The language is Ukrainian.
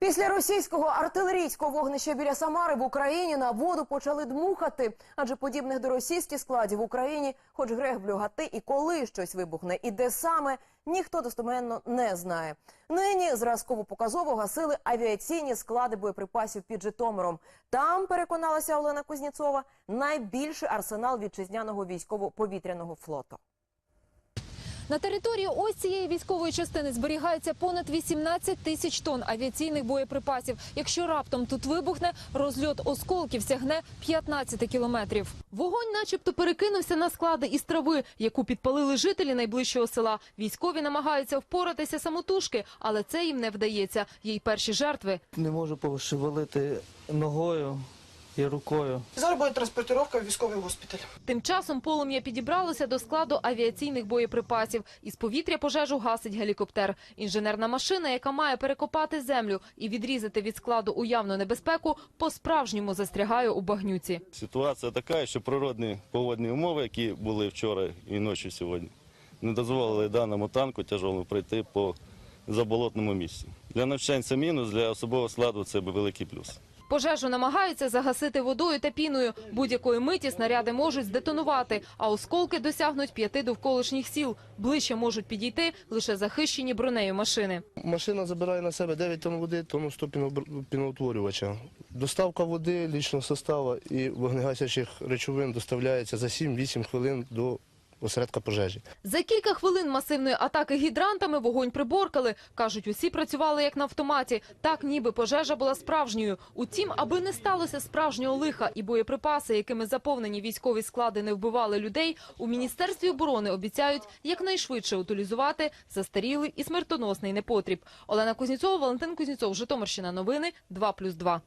Після російського артилерійського вогнища біля Самари в Україні на воду почали дмухати, адже подібних до російських складів в Україні, хоч грех блюгати, і коли щось вибухне, і де саме ніхто достоменно не знає. Нині зразково-показово гасили авіаційні склади боєприпасів під Житомиром. Там переконалася Олена Кузнєцова найбільший арсенал вітчизняного військово-повітряного флоту. На території ось цієї військової частини зберігається понад 18 тисяч тонн авіаційних боєприпасів. Якщо раптом тут вибухне, розльот осколків сягне 15 кілометрів. Вогонь, начебто, перекинувся на склади із трави, яку підпалили жителі найближчого села. Військові намагаються впоратися самотужки, але це їм не вдається. Є й перші жертви. Не можу пошевелити ногою і рукою. Зараз буде транспортировка в військовий госпіталь. Тим часом полум'я підібралося до складу авіаційних боєприпасів. Із повітря пожежу гасить гелікоптер. Інженерна машина, яка має перекопати землю і відрізати від складу уявну небезпеку, по-справжньому застрягає у багнюці. Ситуація така, що природні погодні умови, які були вчора і ночі сьогодні, не дозволили даному танку тяжолому пройти по заболотному місці. Для навчань це мінус, для особового складу це великий плюс. Пожежу намагаються загасити водою та піною. Будь-якої миті снаряди можуть здетонувати, а осколки досягнуть п'яти довколишніх сіл. Ближче можуть підійти лише захищені бронею машини. Машина забирає на себе 9 тонн води, тонну 100 піноутворювача. Доставка води, лічного составу і вогнегасячих речовин доставляється за 7-8 хвилин до осередка пожежі. За кілька хвилин масивної атаки гідрантами вогонь приборкали. Кажуть, усі працювали як на автоматі. Так, ніби пожежа була справжньою. Утім, аби не сталося справжнього лиха і боєприпаси, якими заповнені військові склади не вбивали людей, у Міністерстві оборони обіцяють якнайшвидше утилізувати застарілий і смертоносний непотріб. Олена Кузнєцова, Валентин Кузнєцов, Житомирщина. Новини 2+,2.